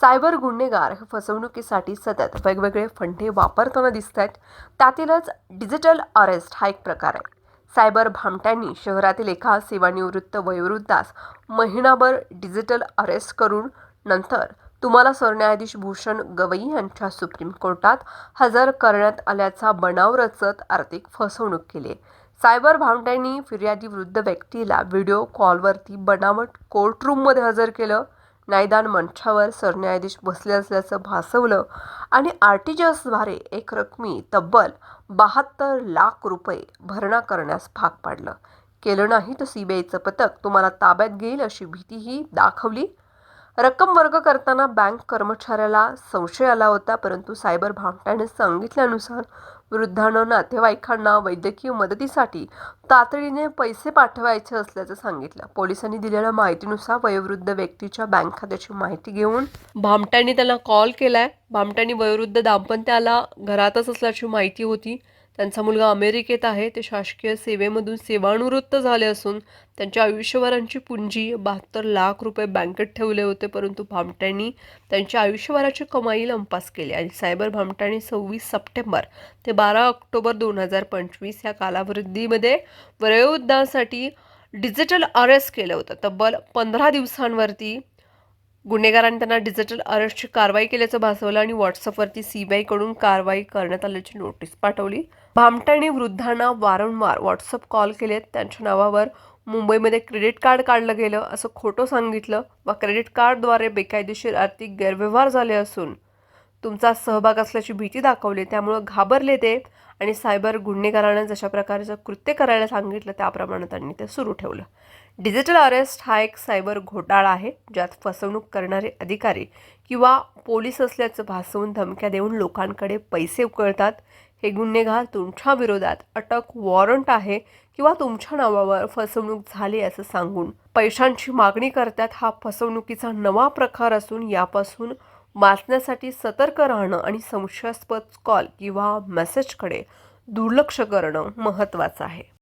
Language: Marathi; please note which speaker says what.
Speaker 1: सायबर गुन्हेगार हे फसवणुकीसाठी सतत वेगवेगळे फंडे वापरताना दिसत आहेत त्यातीलच डिजिटल अरेस्ट हा एक प्रकार आहे. सायबर भामट्यांनी शहरातील एका सेवानिवृत्त वयोवृद्धास महिनाभर डिजिटल अरेस्ट करून नंतर तुम्हाला सरन्यायाधीश भूषण गवई यांच्या सुप्रीम कोर्टात हजर करण्यात आल्याचा बनाव रचत आर्थिक फसवणूक केली सायबर भामट्यांनी फिर्यादी वृद्ध व्यक्तीला व्हिडिओ कॉलवरती बनावट कोर्टरूममध्ये हजर केलं. न्यायदान मंचावर सरन्यायाधीश बसले असल्याचं भासवलं आणि आर टी जी एसद्वारे एक रकमी तब्बल बहात्तर लाख रुपये भरणा करण्यास भाग पाडलं. केलं नाही तर सीबीआयचं पथक तुम्हाला ताब्यात घेईल अशी भीतीही दाखवली. रक्कम वर्ग करताना बँक कर्मचाऱ्याला संशय आला होता परंतु सायबर भामट्याने सांगितल्यानुसार वृद्धानं नातेवाईकांना वैद्यकीय मदतीसाठी तातडीने पैसे पाठवायचे असल्याचं सांगितलं. पोलिसांनी दिलेल्या माहितीनुसार वयोवृद्ध व्यक्तीच्या बँक खात्याची माहिती घेऊन भामट्यांनी त्यांना कॉल केलाय. भामट्यांनी वयोवृद्ध दाम्पत्याला घरातच असल्याची माहिती होती. त्यांचा मुलगा अमेरिकेत आहे. ते शासकीय सेवेमधून सेवानिवृत्त झाले असून त्यांच्या आयुष्यभरांची पुंजी बहात्तर लाख रुपये बँकेत ठेवले होते. परंतु भामट्यांनी त्यांच्या आयुष्यभराची कमाई लंपास केली आणि सायबर भामट्यांनी सव्वीस सप्टेंबर ते बारा ऑक्टोबर दोन हजार पंचवीस या कालावधीमध्ये वयोवृद्धांसाठी डिजिटल अरेस्ट केलं होतं. तब्बल पंधरा दिवसांवरती गुन्हेगारांनी त्यांना डिजिटल अरेस्टची कारवाई केल्याचं भासवलं आणि व्हॉट्सअपवरती सीबीआयकडून कारवाई करण्यात आल्याची नोटीस पाठवली. भामट्यांनी वृद्धांना वारंवार व्हॉट्सअप कॉल केलेत. त्यांच्या नावावर मुंबईमध्ये क्रेडिट कार्ड काढलं गेलं असं खोटं सांगितलं व क्रेडिट कार्डद्वारे बेकायदेशीर आर्थिक गैरव्यवहार झाले असून तुमचा सहभाग असल्याची भीती दाखवली त्यामुळं घाबरले ते आणि सायबर गुन्हेगारांना जशा प्रकारचं कृत्य करायला सांगितलं त्याप्रमाणे त्यांनी ते सुरू ठेवलं. डिजिटल अरेस्ट हा एक सायबर घोटाळा आहे ज्यात फसवणूक करणारे अधिकारी किंवा पोलीस असल्याचं भासवून धमक्या देऊन लोकांकडे पैसे उकळतात. हे गुन्हेगार तुमच्या विरोधात अटक वॉरंट आहे किंवा तुमच्या नावावर फसवणूक झाली असं सांगून पैशांची मागणी करतात हा फसवणुकीचा नवा प्रकार असून यापासून वाचण्यासाठी सतर्क राहणं आणि संशयास्पद कॉल किंवा मेसेजकडे दुर्लक्ष करणं महत्त्वाचं आहे.